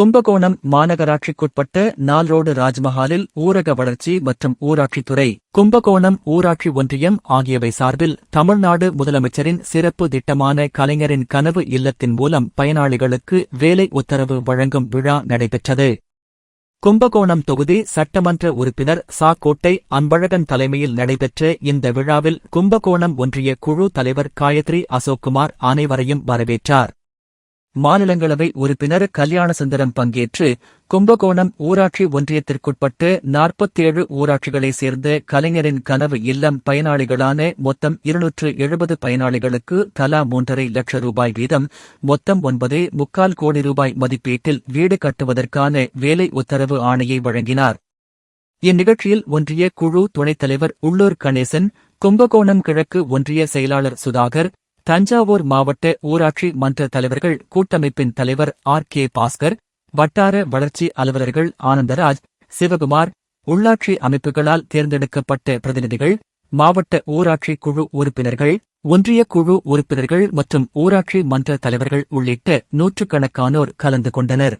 கும்பகோணம் மாநகராட்சிக்குட்பட்ட நால்ரோடு ராஜ்மஹாலில் ஊரக வளர்ச்சி மற்றும் ஊராட்சித்துறை கும்பகோணம் ஊராட்சி ஒன்றியம் ஆகியவை சார்பில் தமிழ்நாடு முதலமைச்சரின் சிறப்பு திட்டமான கலைஞரின் கனவு இல்லத்தின் மூலம் பயனாளிகளுக்கு வேலை உத்தரவு வழங்கும் விழா நடைபெற்றது. கும்பகோணம் தொகுதி சட்டமன்ற உறுப்பினர் சா. கோட்டை அன்பழகன் தலைமையில் நடைபெற்ற இந்த விழாவில் கும்பகோணம் ஒன்றிய குழு தலைவர் காயத்ரி அசோக்குமார் அனைவரையும் வரவேற்றார். மாநிலங்களவை உறுப்பினர் கல்யாணசுந்தரம் பங்கேற்று கும்பகோணம் ஊராட்சி ஒன்றியத்திற்குட்பட்டு நாற்பத்தேழு ஊராட்சிகளைச் சேர்ந்த கலைஞரின் கனவு இல்லம் பயனாளிகளான மொத்தம் இருநூற்று எழுபது பயனாளிகளுக்கு தலா மூன்றரை லட்சம் ரூபாய் வீதம் மொத்தம் ஒன்பது முக்கால் கோடி ரூபாய் மதிப்பீட்டில் வீடு கட்டுவதற்கான வேலை உத்தரவு ஆணையை வழங்கினார். இந்நிகழ்ச்சியில் ஒன்றிய குழு துணைத் தலைவர் உள்ளூர் கணேசன் கும்பகோணம் கிழக்கு ஒன்றிய செயலாளர் சுதாகர் தஞ்சாவூர் மாவட்ட ஊராட்சி மன்ற தலைவர்கள் கூட்டமைப்பின் தலைவர் ஆர். கே. பாஸ்கர் வட்டார வளர்ச்சி அலுவலர்கள் ஆனந்தராஜ் சிவகுமார் உள்ளாட்சி அமைப்புகளால் தேர்ந்தெடுக்கப்பட்ட பிரதிநிதிகள் மாவட்ட ஊராட்சி குழு உறுப்பினர்கள் ஒன்றிய குழு உறுப்பினர்கள் மற்றும் ஊராட்சி மன்ற தலைவர்கள் உள்ளிட்ட நூற்றுக்கணக்கானோர் கலந்து கொண்டனர்.